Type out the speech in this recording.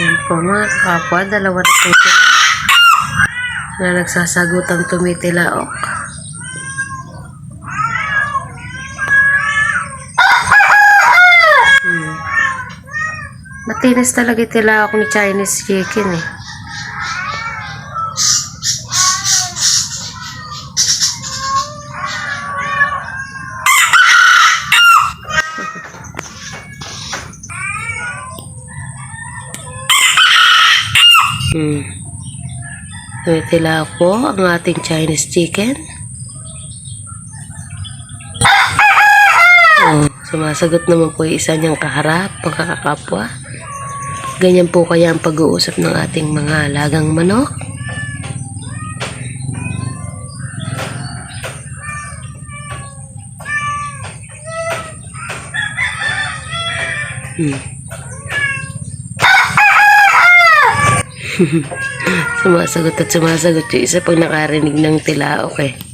Yan po mga kapwa, dalawa na po sila na nagsasagutang tumitilaok. Hmm. Matinis talaga yung tilaok ni Chinese chicken eh. Hmm. Tumitila po ang ating Chinese chicken. Oh, sumasagot naman po yung isa niyang kaharap, pagkakakapwa. Ganyan po kaya ang pag-uusap ng ating mga alagang manok. Hmm. sumasagot at sumasagot yung isa pag nakarinig ng tilaok eh.